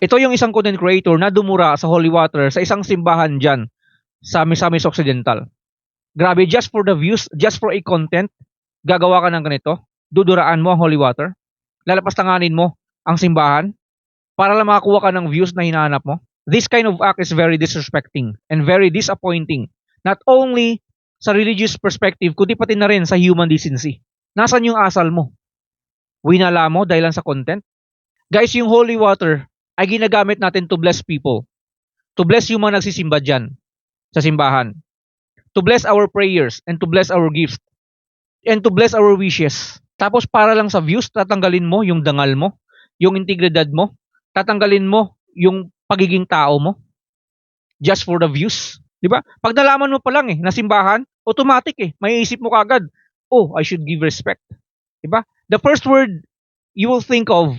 Ito yung isang content creator na dumura sa holy water sa isang simbahan dyan sa Misamis Occidental. Grabe, just for the views, just for a content, gagawa ka ng ganito, duduraan mo ang holy water, lalapastanganin mo ang simbahan para lang makakuha ka ng views na hinahanap mo. This kind of act is very disrespecting and very disappointing. Not only sa religious perspective, kundi pati na rin sa human decency. Nasaan yung asal mo? Winala mo dahil lang sa content? Guys, yung holy water ay ginagamit natin to bless people. To bless yung mga nagsisimba dyan sa simbahan. To bless our prayers and to bless our gifts. And to bless our wishes. Tapos para lang sa views, tatanggalin mo yung dangal mo, yung integridad mo, tatanggalin mo yung pagiging tao mo. Just for the views. Di ba? Pag nalaman mo pa lang eh, na simbahan, automatic eh, may isip mo kagad, oh, I should give respect. Di ba? The first word you will think of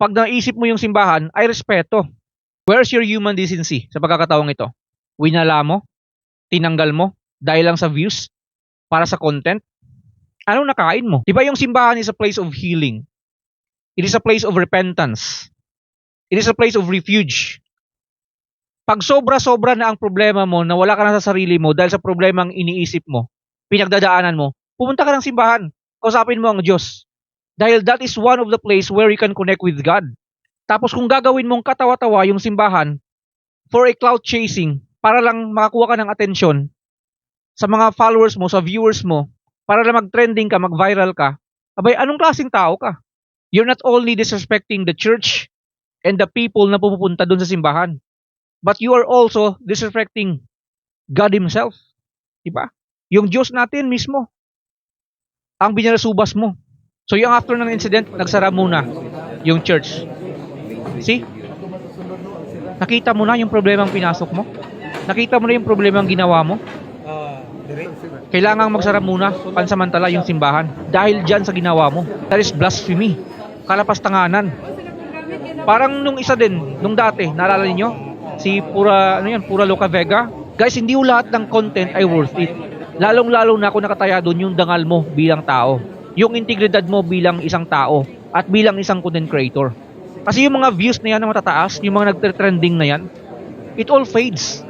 pag naisip mo yung simbahan ay respeto. Where's your human decency sa pagkakataong ito? Winala mo? Tinanggal mo? Dahil lang sa views? Para sa content? Anong nakain mo? Di ba yung simbahan is a place of healing? It is a place of repentance. It is a place of refuge. Pag sobra-sobra na ang problema mo na wala ka na sa sarili mo dahil sa problemang iniisip mo, pinagdadaanan mo, pumunta ka ng simbahan. Kausapin mo ang Diyos. Dahil that is one of the place where you can connect with God. Tapos kung gagawin mong katawa-tawa yung simbahan for a cloud chasing, para lang makakuha ka ng atensyon sa mga followers mo, sa viewers mo, para lang mag-trending ka, mag-viral ka, abay, anong klaseng tao ka? You're not only disrespecting the church and the people na pupunta doon sa simbahan, but you are also disrespecting God Himself. Diba? Yung Diyos natin mismo, ang binalasubas mo. So yung after ng incident, nagsara muna yung church. See? Nakita mo na yung problemang pinasok mo? Nakita mo na yung problemang ginawa mo? Dire. Kailangang magsara muna pansamantala yung simbahan dahil dyan sa ginawa mo. That is blasphemy. Kalapastanganan. Parang nung isa din, nung dati, naalala niyo? Si Pura, ano yan, Pura Loca Vega. Guys, hindi lahat ng content ay worth it. Lalong-lalo na kung nakataya doon yung dangal mo bilang tao. Yung integridad mo bilang isang tao at bilang isang content creator. Kasi yung mga views na yan na matataas, yung mga nagtre-trending na yan, it all fades.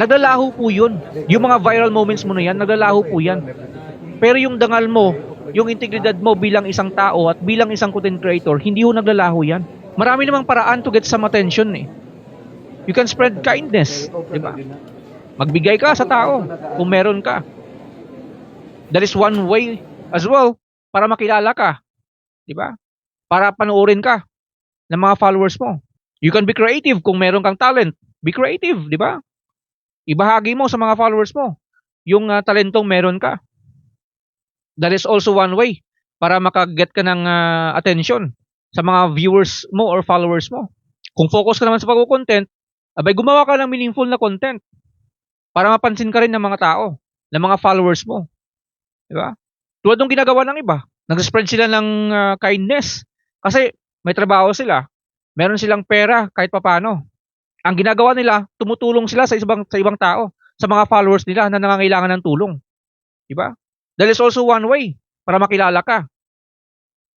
Naglalaho po yun. Yung mga viral moments mo na yan, naglalaho po yan. Pero yung dangal mo, yung integridad mo bilang isang tao at bilang isang content creator, hindi ho naglalaho yan. Marami namang paraan to get some attention eh. You can spread kindness, di ba? Magbigay ka sa tao kung meron ka. That is one way as well para makilala ka. Di ba? Para panoorin ka ng mga followers mo. You can be creative kung meron kang talent. Be creative, di ba? Ibahagi mo sa mga followers mo yung ah, talentong meron ka. That is also one way para makaget ka ng ah, attention sa mga viewers mo or followers mo. Kung focus ka naman sa pag-content, abay gumawa ka ng meaningful na content para mapansin ka rin ng mga tao, ng mga followers mo. Di ba? Tulad ng ginagawa ng iba. Nag-spread sila ng ah, kindness kasi may trabaho sila. Meron silang pera kahit papano. Ang ginagawa nila, tumutulong sila sa ibang sa ibang tao, sa mga followers nila na nangangailangan ng tulong. Di ba? That is also one way para makilala ka.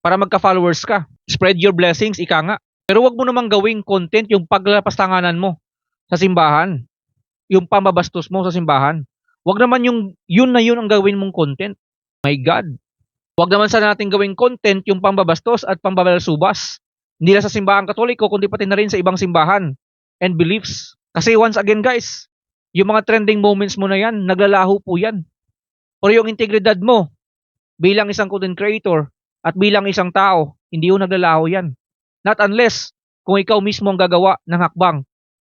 Para magka-followers ka. Spread your blessings, ika nga. Pero wag mo namang gawing content yung paglapastanganan mo sa simbahan. Yung pambabastos mo sa simbahan. Wag naman yung yun na yun ang gawin mong content. My God. Wag naman sana natin gawing content yung pambabastos at pambabalsubas. Hindi lang sa simbahan katoliko, kundi pati na rin sa ibang simbahan and beliefs. Kasi once again guys, yung mga trending moments mo na yan, naglalaho po yan. Pero yung integridad mo bilang isang content creator at bilang isang tao, hindi yung naglalaho yan. Not unless kung ikaw mismo ang gagawa ng hakbang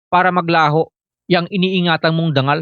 para maglaho yung iniingatan mong dangal.